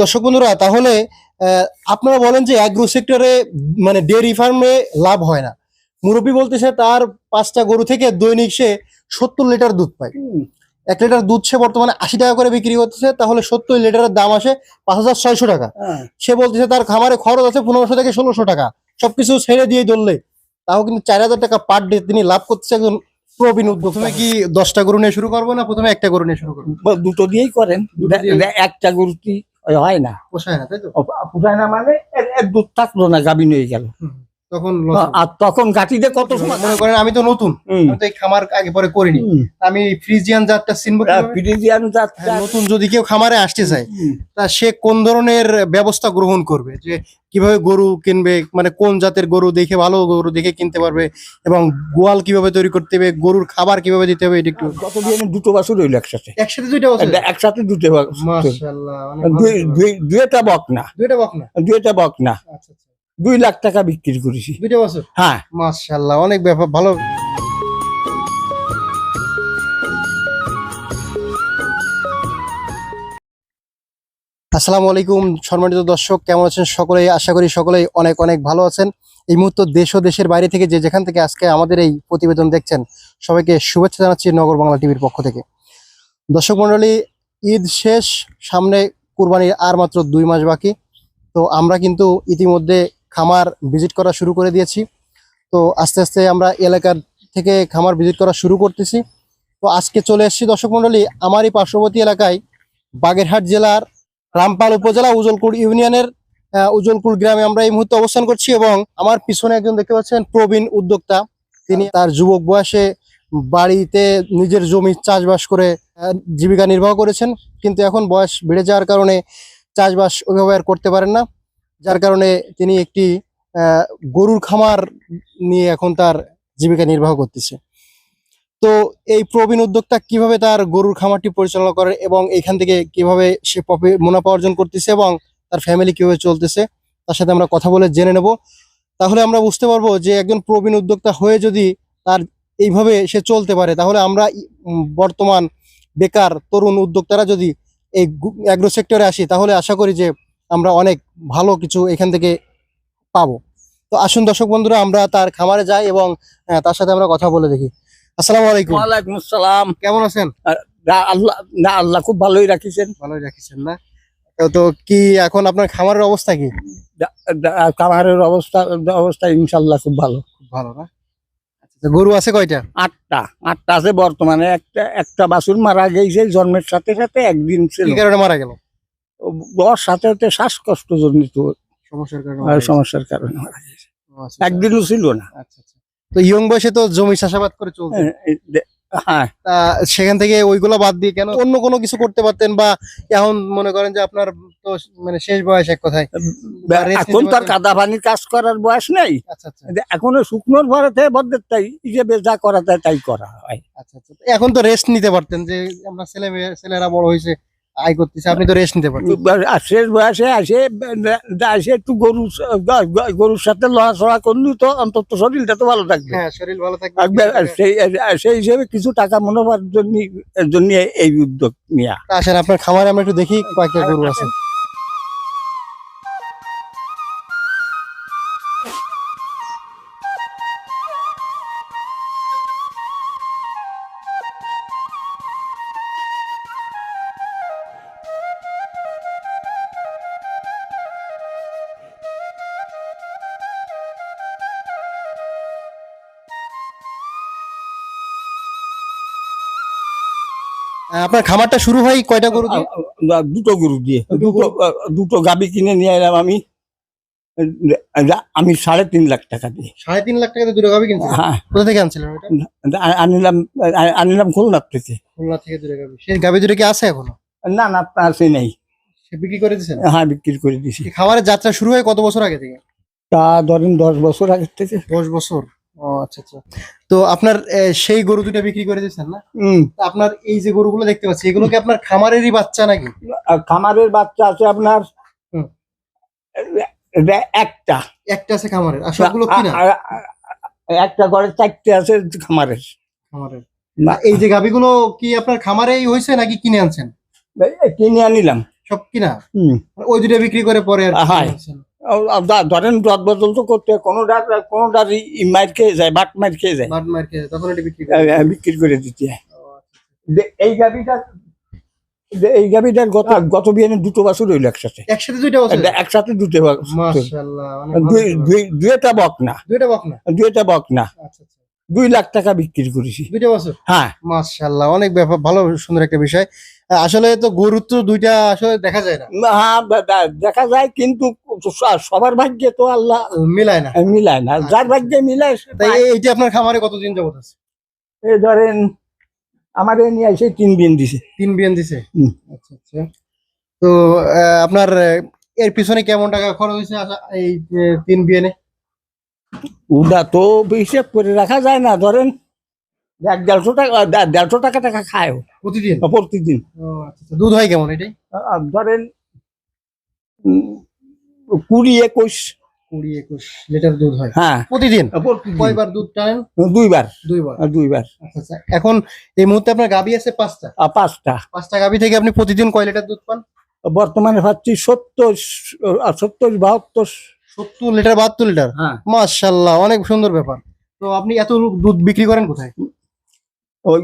দর্শক বন্ধুরা তাহলে আপনারা বলেন যে অ্যাগ্রো সেক্টরে মানে ডেয়ারি ফার্মে লাভ হয় না। মুরব্বী বলতেছে তার পাঁচটা গরু থেকে দৈনিক সে সত্তর লিটার দুধ পায়। এক লিটার দুধ সে বর্তমানে আশি টাকা করে বিক্রি করতেছে তাহলে সত্তর লিটারের দাম আসে পাঁচ হাজার ছয়শো টাকা। হ্যাঁ। সে বলতেছে তার খামারে খরচ আছে পনেরোশো থেকে ষোলোশো টাকা সবকিছু ছেড়ে দিয়ে ধরলে। তাও কিন্তু চার হাজার টাকা পার ডে তিনি লাভ করতেছে একজন প্রবীণ উদ্যোগ প্রথমে কি দশটা গরু নিয়ে শুরু করব না প্রথমে একটা গরু নিয়ে শুরু করব? দুটো দিয়েই করেন। একটা গরুটি হয় না। পোষায় না তাই তো? পুরায় না মানে দুধ থাকল না গাভিন হয়ে গেল। তখন আর তখন গাঠিতে কত সময় মনে করেন আমি তো নতুন। আমি তো এই খামার আগে পরে করিনি। আমি ফ্রিজিয়ান জাতটা চিনবো কীভাবে? ফ্রিজিয়ান জাত- হ্যাঁ, নতুন যদি কেউ খামারে আসতে চায় তা সে কোন ধরনের ব্যবস্থা গ্রহণ করবে? যে কীভাবে গরু কিনবে মানে কোন জাতের গরু দেখে ভালো গরু দেখে কিনতে পারবে এবং গোয়াল কীভাবে তৈরি করতে হবে গরুর খাবার কীভাবে দিতে হবে এটা একটু দুটো বাছুর হইল একসাথে? একসাথে দুইটা বছর একসাথে দুটো। মাশাআল্লাহ দুইটা বক না। দুইটা বক না? দুইটা বক না। আচ্ছা আচ্ছা। দুই লাখ টাকা বিক্রি করেছি। দুইটা বছর? হ্যাঁ। মাশাআল্লাহ অনেক ব্যাপার ভালো। আসসালামু আলাইকুম সম্মানিত দর্শক কেমন আছেন সকলেই? আশা করি সকলেই অনেক অনেক ভালো আছেন। এই মুহূর্তে দেশ ও দেশের বাইরে থেকে যে যেখান থেকে আজকে আমাদের এই প্রতিবেদন দেখছেন সবাইকে শুভেচ্ছা জানাচ্ছি নগর বাংলা টিভির পক্ষ থেকে। দর্শক মন্ডলী ঈদ শেষ সামনে কুরবানির আর মাত্র দুই মাস বাকি। তো আমরা কিন্তু ইতিমধ্যে খামার ভিজিট করা শুরু করে দিয়েছি। তো আস্তে আস্তে আমরা এলাকার থেকে খামার ভিজিট করা শুরু করতেছি। তো আজকে চলে এসেছি দর্শক মন্ডলী আমারই পার্শ্ববর্তী এলাকায় বাগেরহাট জেলার রামপাল উপজেলা উজলকুল ইউনিয়নের উজলকুল গ্রামে আমরা এই মুহূর্তে অবস্থান করছি এবং আমার পিছনে একজন দেখতে পাচ্ছেন প্রবীণ উদ্যোক্তা। তিনি তার যুবক বয়সে বাড়িতে নিজের জমি চাষবাস করে জীবিকা নির্বাহ করেছেন। কিন্তু এখন বয়স বেড়ে যাওয়ার কারণে চাষবাস ওইভাবে আর করতে পারেন না। যার কারণে তিনি একটি গরুর খামার নিয়ে এখন তার জীবিকা নির্বাহ করতেছে। তো এই প্রবীণ উদ্যোক্তা কীভাবে তার গরুর খামারটি পরিচালনা করে এবং এখান থেকে কীভাবে সে মুনাফা অর্জন করতেছে এবং তার ফ্যামিলি কীভাবে চলতেছে, তার সাথে আমরা কথা বলে জেনে নেব। তাহলে আমরা বুঝতে পারব যে একজন প্রবীণ উদ্যোক্তা হয়ে যদি তার এইভাবে সে চলতে পারে, তাহলে আমরা বর্তমান বেকার তরুণ উদ্যোক্তারা যদি এই অ্যাগ্রো সেক্টরে আসি, তাহলে আশা করি যে আমরা অনেক ভালো কিছু এখান থেকে পাবো। তো আসুন দর্শক বন্ধুরা আমরা তার খামারে যাই এবং তার সাথে আমরা কথা বলে দেখি। আসসালামু আলাইকুম। ওয়ালাইকুম আসসালাম। কেমন আছেন? আল্লাহ না আল্লাহ খুব ভালোই রাখিছেন। ভালোই রাখিছেন না? তো কি এখন আপনার খামারের অবস্থা কি? খামারের অবস্থা অবস্থা ইনশাল্লাহ খুব ভালো। খুব ভালো না? আচ্ছা, গরু আছে কয়টা? আটটা আটটা আছে বর্তমানে। একটা একটা বাছুর মারা গেছে জন্মের সাথে সাথে একদিন ছিল। কি কারণে মারা গেল? ওর সাথে সাথে শ্বাসকষ্ট জনিত সমস্যার কারণে। সমস্যার কারণে মারা গেছে। আচ্ছা, একদিনও ছিল না। আচ্ছা আচ্ছা। তো ইয়ং বয়সে তো জমি চাষাবাদ করে চলছে। হ্যাঁ, হ্যাঁ। তা সেখান থেকে ওইগুলো বাদ দিয়ে কেন অন্য কোনো কিছু করতে পারতেন বা এখন মনে করেন যে আপনার তো মানে শেষ বয়স এক কথায়? এখন তো আর কাদা পানির কাজ করার বয়স নেই। আচ্ছা আচ্ছা। এখনও শুকনোর ভরেতে বদ্ধের তাই হিসেবে যা করা যায় তাই করা হয়। আচ্ছা আচ্ছা। এখন তো রেস্ট নিতে পারতেন যে আমরা ছেলে ছেলেরা বড় হয়েছে। আয় করতেছে আপনি তো রেস্ট নিতে পারতেন আর শেষ বয়সে আসে আসে একটু গরু গরুর সাথে লড়াচড়া করলি তো অন্তত শরীরটা তো ভালো থাকবে। হ্যাঁ শরীর ভালো থাকবে সেই সেই হিসেবে কিছু টাকা মনোভার জন্য জন্য এই উদ্যোগ নেওয়া তা আসেন আপনার খামারে আমরা একটু দেখি কয়েকটা গরু আছে। আপনার খামারটা শুরু হয় কয়টা গরু দিয়ে? দুটো গরু দিয়ে। দুটো দুটো গাবি কিনে নিয়ে এলাম আমি। আমি সাড়ে তিন লাখ টাকা দিয়ে। সাড়ে তিন লাখ টাকাতে দুটো গাভি কিনছেন? হ্যাঁ। কোথা থেকে আনছিলেন ওটা আ- আনিলাম আনিলাম খুলনার থেকে। খুলনা থেকে দুটো গাভি সেই গাবি দুটো কি আছে এখনও? না না সে নেই। সে বিক্রি করে দিয়েছেন? হ্যাঁ বিক্রি করে দিছি খাবারের যাত্রা শুরু হয় কত বছর আগে থেকে? তা ধরেন দশ বছর আগে থেকে। দশ বছর। ও আচ্ছা আচ্ছা। তো আপনার সেই গরু দুটো বিক্রি করে দিয়েছেন না? আপনার এই যে গরুগুলো দেখতে পাচ্ছি এগুলো কি আপনার খামারেরই বাচ্চা নাকি? খামারের বাচ্চা আছে আপনার একটা। একটা আছে খামারের আর সবগুলো একটা ঘরে চারটে আছে খামারের। খামারের। না। এই যে গাভিগুলো কি আপনার খামারেই হয়েছে নাকি কিনে আনছেন? কিনে আনিলাম। সব কিনা? হুম। ওই দুটা বিক্রি করে পরে আর হ্যাঁ। ধরেন রদ বদল তো করতে হয়। কোনোটার কোনোটার ই মার খেয়ে যায় বাট মার খেয়ে যায়। বাট মার্কেট তখন এটা বিক্রি করে বিক্রি করে দিতে হয়। আচ্ছা। দে- এই গাবিটা এই গাবিটার গত গত বিয়ানে দুটো বাছুর হইল একসাথে। একসাথে দুইটা বছর একসাথে দুটো দুই- দুইটা বক না। দুইটা বক না? দুইটা বক না। আচ্ছা আচ্ছা। দুই লাখ টাকা বিক্রি করেছি। দুইটা বছর? হ্যাঁ। মাশাআল্লাহ অনেক ব্যাপার ভালো সুন্দর একটা বিষয়। আসলে তো গরুর তো দুইটা আসলে দেখা যায় না। হ্যাঁ দেখা যায় কিন্তু সবার ভাগ্যে তো আল্লাহ মিলায় না। মিলায় না। যার ভাগ্যে মিলায় তাই এইটা আপনার খামারে কতদিন যাবত আছে? এই ধরেন আমার নিয়ে এসে তিন দিন দিছে। তিন বিয়ান দিছে? আচ্ছা আচ্ছা। তো আপনার এর পিছনে কেমন টাকা খরচ হয়েছে এই তিন বিয়ানে ওটা তো হিসেব করে রাখা যায় না। ধরেন এক দেড়শো টাকা দেড়শো টাকা টাকা খায় প্রতিদিন? প্রতিদিন। আচ্ছা, আচ্ছা। দুধ হয় কেমন এটাই? ধরেন কুড়ি একুশ। কুড়ি একুশ লিটার দুধ হয়। হ্যাঁ। প্রতিদিন? প্রতিদিন। কয়বার দুধ টানেন? দুইবার। দুইবার। দুইবার। আচ্ছা আচ্ছা। এখন এই মুহূর্তে আপনার গাবি আছে পাঁচটা? পাঁচটা। পাঁচটা গাবি থেকে আপনি প্রতিদিন কয় লিটার দুধ পান? বর্তমানে পাচ্ছি সত্তর সত্তর বাহাত্তর। সত্তর লিটার বাহাত্তর লিটার? হ্যাঁ। মাশাল্লাহ অনেক সুন্দর ব্যাপার। তো আপনি এত দুধ বিক্রি করেন কোথায়? ওই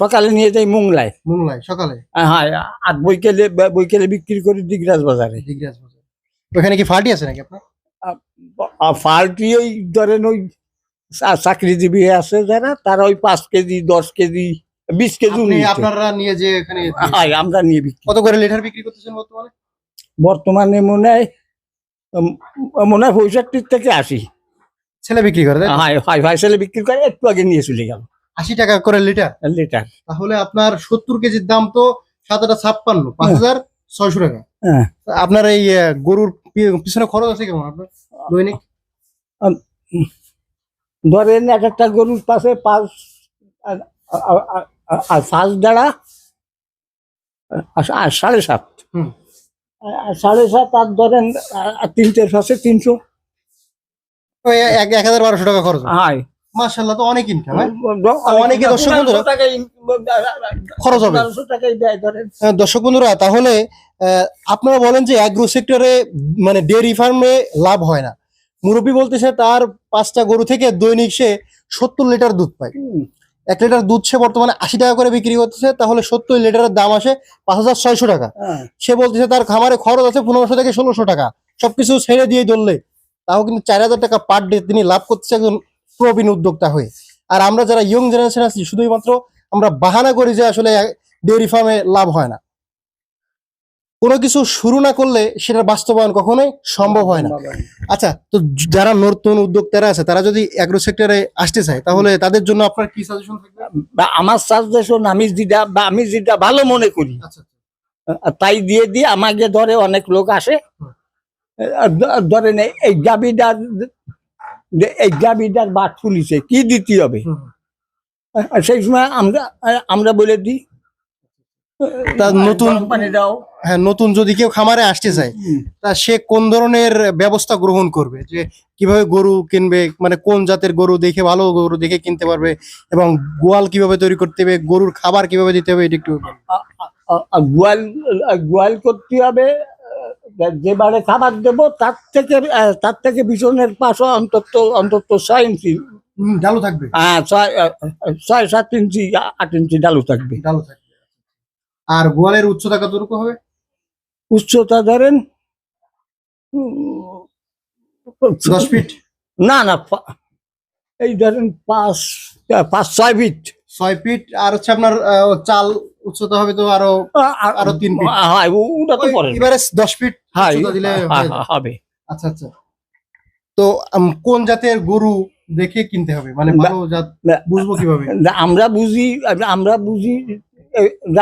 সকালে নিয়ে যাই মোংলায়। মোংলায় সকালে? হ্যাঁ আর বৈকেলে বৈকেলে বিক্রি করি দিগরাজ বাজারে। দিগরাজ বাজার। ওখানে কি ফার্টি আছে নাকি আপনার? পার্টি ওই ধরেন ওই চাকরিজীবী আছে যারা তারা ওই পাঁচ কেজি দশ কেজি বিশ কেজি আপনারা নিয়ে যে এখানে হয় আমরা নিয়ে বিক্রি কত করে লিটার বিক্রি করতেছেন বর্তমানে? বর্তমানে মনে হয় মনে হয় পঁয়ষট্টির থেকে আশি। ছেলে বিক্রি করে? হয় হয় ভাই ছেলে বিক্রি করে একটু আগে নিয়ে চলে গেল। আশি টাকা করে লিটার। লিটার। তাহলে আপনার সত্তর কেজির দাম তো সাত আটা ছাপ্পান্ন পাঁচ হাজার ছয়শো টাকা। হ্যাঁ। আপনার এই গরুর পিছনে খরচ আছে কেমন আপনার? দৈনিক? ধরেন এক একটা গরুর পাশে পাঁচ পাঁচ দাঁড়া সাড়ে সাত। সাড়ে সাত আর ধরেন তিনটের পাশে তিনশো। এক হাজার বারোশো টাকা খরচ হয়। তো অনেক ইনকাম হ্যাঁ? অনেকে দর্শক বন্ধুরা খরচ হবে। আহ, দর্শক বন্ধুরা তাহলে আপনারা বলেন যে অ্যাগ্রো সেক্টরে মানে ডেয়ারি ফার্মে লাভ হয় না। মুরব্বী বলতেছে তার পাঁচটা গরু থেকে দৈনিক সে সত্তর লিটার দুধ পায়। এক লিটার দুধ সে বর্তমানে আশি টাকা করে বিক্রি করতেছে তাহলে সত্তর লিটারের দাম আসে পাঁচ হাজার ছয়শো টাকা। হ্যাঁ। সে বলতেছে তার খামারে খরচ আছে পনেরোশো থেকে ষোলোশো টাকা। সবকিছু ছেড়ে দিয়ে ধরলে। তাও কিন্তু চার হাজার টাকা পার ডে তিনি লাভ করতেছে একজন প্রবীণ উদ্যোক্তা হয়ে। আর আমরা যারা ইয়ং জেনারেশন আছি শুধুই মাত্র আমরা বাহানা করি যে আসলে ডেয়ারি ফার্মে লাভ হয় না। কোনো কিছু শুরু না করলে সেটার বাস্তবায়ন কখনোই সম্ভব হয় না। আচ্ছা তো যারা নতুন উদ্যোক্তারা আছে তারা যদি অ্যাগ্রো সেক্টরে আসতে চায় তাহলে তাদের জন্য আপনার কি সাজেশন থাকবে? বা আমার সাজেশন আমি যেটা বা আমি যেটা ভালো মনে করি আচ্ছা তাই দিয়ে দিয়ে আমাকে ধরে অনেক লোক আসে। ধরেন এই- এই যে এই ফুলিছে কি দিতে হবে? সেই সময় আমরা আমরা বলে দিই নতুন- গরম পানি দাও। হ্যাঁ নতুন যদি কেউ খামারে আসতে চায় তা সে কোন ধরনের ব্যবস্থা গ্রহণ করবে? যে কীভাবে গরু কিনবে মানে কোন জাতের গরু দেখে ভালো গরু দেখে কিনতে পারবে এবং গোয়াল কীভাবে তৈরি করতে হবে গরুর খাবার কীভাবে দিতে হবে এটা একটু গোয়াল গোয়াল করতে হবে যে বারে খাবার দেবো তার থেকে তার থেকে বিছনের পাশে অন্তত অন্তত ছয় ইঞ্চি। ডালু থাকবে? হ্যাঁ ছয় ছয় সাত ইঞ্চি আট ইঞ্চি ডালু থাকবে। ডালু থাকবে আর গোয়ালের উচ্চতা কতটুকু হবে? উচ্চতা ধরেন দশ ফিট? না না এই ধরেন পাঁচ পাঁচ ছয় ফিট। ছয় ফিট আর হচ্ছে আপনার চাল উচ্চতা হবে তো আরও আরও তিন ফিট। হ্যাঁ ওটা তো পরে। এবারে দশ ফিট হ্যাঁ দিলে। হবে। আচ্ছা আচ্ছা। তো কোন জাতের গরু দেখে কিনতে হবে? মানে ভালো জাত বুঝব কীভাবে? আমরা বুঝি আমরা বুঝি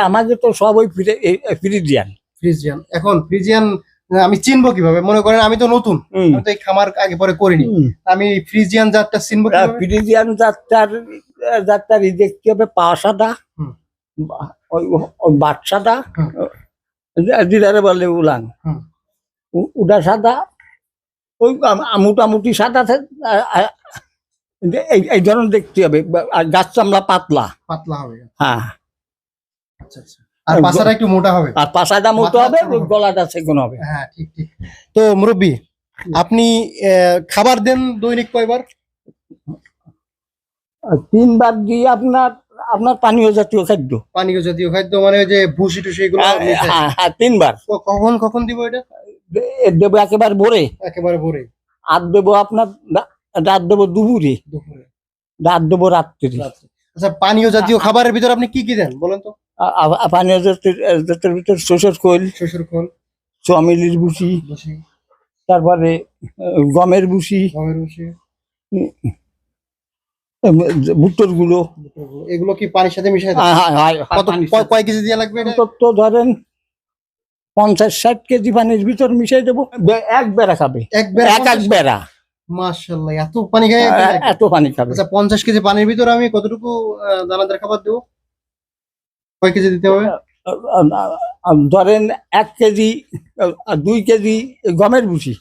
আমাকে তো সব ওই ফ্রিজিয়ান। ফ্রিজিয়ান। এখন ফ্রিজিয়ান আমি চিনবো কীভাবে? মনে করেন আমি তো নতুন। আমি তো এই খামার আগে পরে করিনি। আমি ফ্রিজিয়ান জাতটা চিনবো ফ্রিজিয়ান যাত্রার যাত্রার ই দেখতে হবে পা সাদা হুম। ওই সাদা দিদারে বলে উলান। হুম। উ- উডা সাদা ওই মোটামুটি সাদা এই এই ধরনের দেখতে হবে আর গাছ চামড়া পাতলা। পাতলা হবে। হ্যাঁ। আচ্ছা আচ্ছা। আর পাশাটা একটু মোটা হবে? আর পাশাটা মতো হবে গলাটা সেগুন হবে। হ্যাঁ ঠিক ঠিক। তো মুরব্বী আপনি খাবার দেন দৈনিক কয়বার? তিনবার দিয়ে আপনার আপনার পানীয় জাতীয় খাদ্য। পানীয় জাতীয় খাদ্য মানে ওই যে ভুসি টুসি এগুলো হ্যাঁ। হ্যাঁ, হ্যাঁ, তিনবার। কখন কখন দিব এটা? দেবো একেবারে ভোরে। একেবারে ভোরে। আর দেবো আপনার রাত দেবো দুপুরে। দুপুরে। রাত দেবো রাত্রি। আচ্ছা পানীয় জাতীয় খাবারের ভিতর আপনি কি কি দেন বলেন তো? পানীয় জাতীয় ভিতর শস্যের খোল শ্বশুর খোল। চমিলির ভুসি তারপরে গমের ভুসি গমের ভুসি। ভুট্টোরগুলো এগুলো কি পানির সাথে মিশাই? হ্যাঁ, হ্যাঁ, হ্যাঁ, কয়- কেজি দিয়ে লাগবে? অন্তত ধরেন পঞ্চাশ ষাট কেজি পানির ভিতর মিশাই দেবো। এক বেড়া খাবে। এক বেড়া এক এক বেড়া। মাশাআল্লাহ এত পানি খায় এক এত পানি খাবে। আচ্ছা পঞ্চাশ কেজি পানির ভিতর আমি কতটুকু দানাদার খাবার দেবো? কয় কেজি দিতে হবে? ধরেন এক কেজি দুই কেজি গমের ভুসি।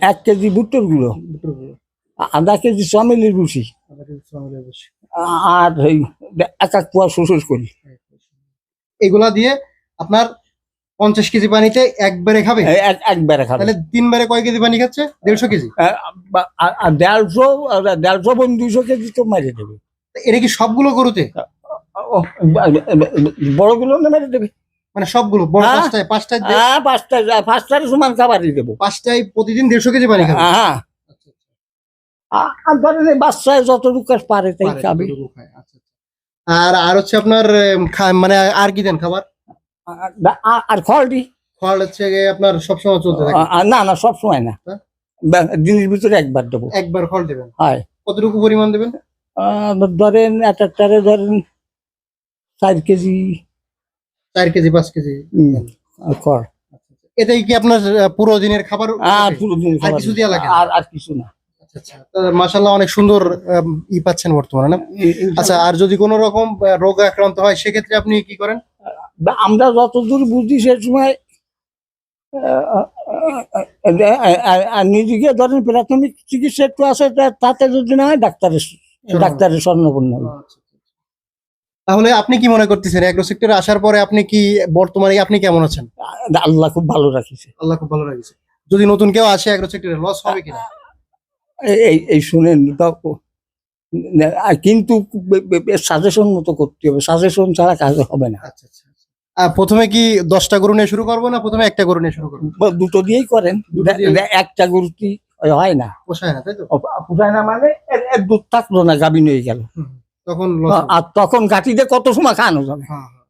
এক কেজি ভুট্টোর গুঁড়ো গুঁড়ো। আধা কেজি চমিলির ভুসি। আর এই এক এক পোয়া শ্বশুর করি। এগুলা দিয়ে আপনার পঞ্চাশ কেজি পানিতে একবারে খাবে এক এক বেড়া খাবে তাহলে তিনবারে কয় কেজি পানি খাচ্ছে? দেড়শো কেজি। দেড়শো দেড়শো বোন দুইশো কেজি তো মেরে দেবে। এটা কি সবগুলো গরুতে? বড়গুলো না মেরে দেবে? মানে সবগুলো বড় হ্যাঁ। পাঁচটায় পাঁচটায় হ্যাঁ পাঁচটা পাঁচটার সমান খাবারই দেবো। পাঁচটায় প্রতিদিন দেড়শো কেজি পানি খাবে? হ্যাঁ। আর ধরেন বাচ্চায় যতটুকু পারে তাই খাবে। আচ্ছা, আচ্ছা। আর আর হচ্ছে আপনার মানে আর কি দেন খাবার? আর- আর- আর খড় হচ্ছে আপনার সবসময় চলতে থাকে। না না সব সময় না। হ্যাঁ? দিনের ভিতরে একবার দেবো। একবার খড় দেবেন? হয়। কতটুকু পরিমাণ দেবেন? ধরেন এক একটারে ধরেন চার কেজি। চার কেজি পাঁচ কেজি খড়। এটাই কি আপনার পুরো দিনের খাবার আর পুরো দিন আর কিছু। লাগে? আর আর কিছু না। আচ্ছা আচ্ছা মাসাল্লাহ অনেক সুন্দর ই পাচ্ছেন বর্তমানে না? আচ্ছা আর যদি কোনো রকম রোগে আক্রান্ত হয় সেক্ষেত্রে আপনি কি করেন? আমরা যতদূর বুঝি সে সময় নিজেকে ধরেন প্রাথমিক চিকিৎসা একটু আছে তাতে যদি না হয় ডাক্তারের ডাক্তারের স্বর্ণপূর্ণ তাহলে আপনি কি মনে করতেছেন এগ্রো সেক্টরে আসার পরে আপনি কি বর্তমানে আপনি কেমন আছেন? আল্লাহ খুব ভালো রাখিছে। আল্লাহ খুব ভালো রাখিছে। যদি নতুন কেউ আসে এগ্রো সেক্টরে লস হবে কিনা? এই- এই শুনেন কিন্তু সাজেশন মতো করতে হবে। সাজেশন ছাড়া কাজ হবে না। আচ্ছা আচ্ছা আচ্ছা। প্রথমে কি দশটা গরু নিয়ে শুরু করব না প্রথমে একটা গরু নিয়ে শুরু করব? দুটো দিয়েই করেন। দুটো দিয়েই- দে- একটা হয় না। পোষায় না তাই তো? পুষায় না মানে দুধ থাকল না গাভিন হয়ে গেল। তখন। আর তখন গাঠিতে কত সময় খাওয়ানো যাবে? হ্যাঁ, হ্যাঁ।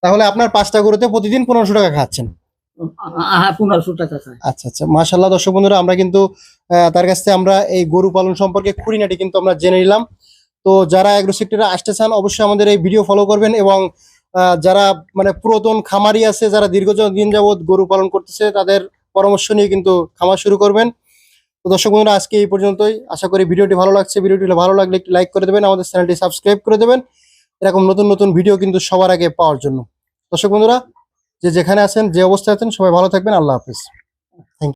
তাহলে আপনার পাঁচটা গরুতে প্রতিদিন পনেরোশো টাকা খাচ্ছেন। পনেরোশো আচ্ছা আচ্ছা। দর্শক বন্ধুরা, আমরা কিন্তু তার কাছ থেকে আমরা এই গরু পালন সম্পর্কে খুঁটিনাটি কিন্তু আমরা জেনে নিলাম। তো যারা এগ্রো সেক্টরে আসতে চান, অবশ্যই আমাদের এই ভিডিও ফলো করবেন এবং যারা মানে পুরাতন খামারি আছে, যারা দীর্ঘদিন যাবত গরু পালন করতেছে, তাদের পরামর্শ নিয়ে কিন্তু খামার শুরু করবেন। তো দর্শক বন্ধুরা, আজকে এই পর্যন্তই। আশা করি ভিডিওটি ভালো লাগছে। ভিডিওটি ভালো লাগলে একটি লাইক করে দেবেন, আমাদের চ্যানেলটি সাবস্ক্রাইব করে দেবেন। এরকম নতুন নতুন ভিডিও কিন্তু সবার আগে পাওয়ার জন্য। দর্শক বন্ধুরা যে যেখানে আছেন যে অবস্থায় আছেন সবাই ভালো থাকবেন। আল্লাহ হাফিজ।